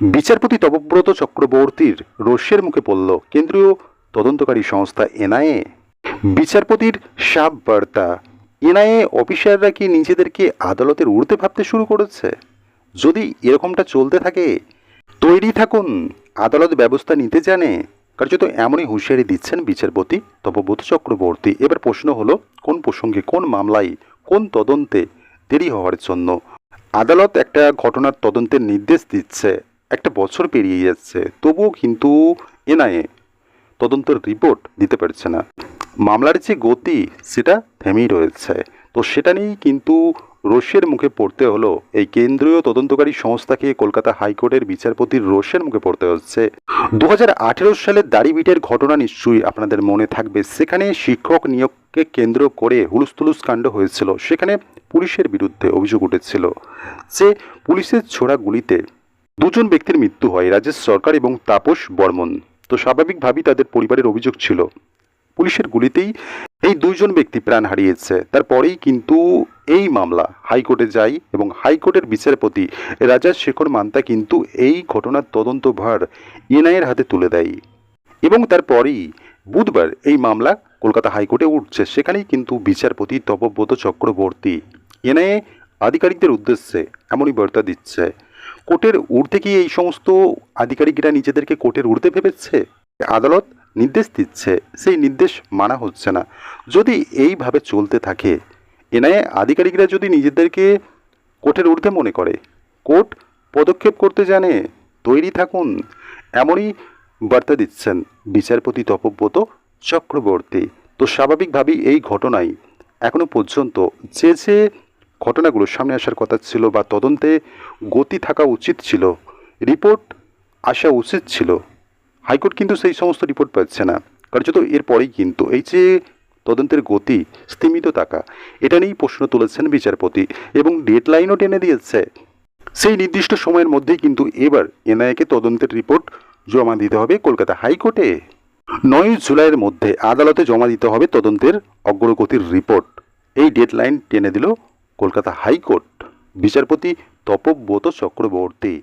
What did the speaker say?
বিচারপতি তপব্রত চক্রবর্তীর রোষের মুখে পড়ল কেন্দ্রীয় তদন্তকারী সংস্থা এনআইএ। বিচারপতির সাপ বার্তা, এনআইএ অফিসাররা কি নিজেদেরকে আদালতের উড়তে ভাবতে শুরু করেছে? যদি এরকমটা চলতে থাকে, তৈরি থাকুন, আদালত ব্যবস্থা নিতে জানে। কার্যত এমনই হুঁশিয়ারি দিচ্ছেন বিচারপতি তপব্রত চক্রবর্তী। এবার প্রশ্ন হলো, কোন প্রসঙ্গে, কোন মামলায়, কোন তদন্তে দেরি হওয়ার জন্য? আদালত একটা ঘটনার তদন্তের নির্দেশ দিচ্ছে। একটা বছর পেরিয়ে যাচ্ছে, তবুও কিন্তু এনআইএ তদন্তের রিপোর্ট দিতে পারছে না। মামলার যে গতি, সেটা থেমেই রয়েছে। তো সেটা নিয়েই কিন্তু রোষের মুখে পড়তে হলো। এই কেন্দ্রীয় তদন্তকারী সংস্থাকে কলকাতা হাইকোর্টের বিচারপতির রোষের মুখে পড়তে হচ্ছে। দু হাজার আঠেরো সালের দাড়িবিটের ঘটনা নিশ্চয়ই আপনাদের মনে থাকবে। সেখানে শিক্ষক নিয়োগকে কেন্দ্র করে হুলুস্থুলুস কাণ্ড হয়েছিল। সেখানে পুলিশের বিরুদ্ধে অভিযোগ উঠেছিল যে পুলিশের ছোড়া গুলিতে দুজন ব্যক্তির মৃত্যু হয়, রাজেশ সরকার এবং তাপস বর্মন। তো স্বাভাবিকভাবেই তাদের পরিবারের অভিযোগ ছিল। পুলিশের গুলিতেই এই দুইজন ব্যক্তি প্রাণ হারিয়েছে। তারপরেই কিন্তু এই মামলা হাইকোর্টে যায় এবং হাইকোর্টের বিচারপতি রাজা শেখর মান্তা কিন্তু এই ঘটনার তদন্তভার এনআইয়ের হাতে তুলে দেয়। এবং তারপরেই বুধবার এই মামলা কলকাতা হাইকোর্টে উঠছে। সেখানেই কিন্তু বিচারপতি তপব্রত চক্রবর্তী এনআইএ আধিকারিকদের উদ্দেশ্যে এমনই বার্তা দিচ্ছে। কোর্টের ঊর্ধ্বে কি এই সমস্ত আধিকারিকরা নিজেদেরকে কোর্টের ঊর্ধ্বে ভেবেছে? আদালত নির্দেশ দিচ্ছে, সেই নির্দেশ মানা হচ্ছে না। যদি এইভাবে চলতে থাকে, এনআইএ আধিকারিকরা যদি নিজেদেরকে কোর্টের ঊর্ধ্বে মনে করে, কোর্ট পদক্ষেপ করতে জানে, তৈরি থাকুন, এমনই বার্তা দিচ্ছেন বিচারপতি তপব্রত চক্রবর্তী। তো স্বাভাবিকভাবেই এই ঘটনায় এখনও পর্যন্ত যে যে ঘটনাগুলো সামনে আসার কথা ছিল বা তদন্তে গতি থাকা উচিত ছিল। রিপোর্ট আসা উচিত ছিল। হাইকোর্ট কিন্তু সেই সমস্ত রিপোর্ট পাচ্ছে না। কার্যত এরপরেই কিন্তু এই যে তদন্তের গতি স্থিমিত থাকা, এটা নিয়েই প্রশ্ন তুলেছেন বিচারপতি এবং ডেডলাইনও টেনে দিয়েছে। সেই নির্দিষ্ট সময়ের মধ্যেই কিন্তু এবার এনআইএকে তদন্তের রিপোর্ট জমা দিতে হবে কলকাতা হাইকোর্টে। নয় জুলাইয়ের মধ্যে আদালতে জমা দিতে হবে তদন্তের অগ্রগতির রিপোর্ট। এই ডেডলাইন টেনে দিল কলকাতা হাইকোর্ট বিচারপতি তপব্রত চক্রবর্তী।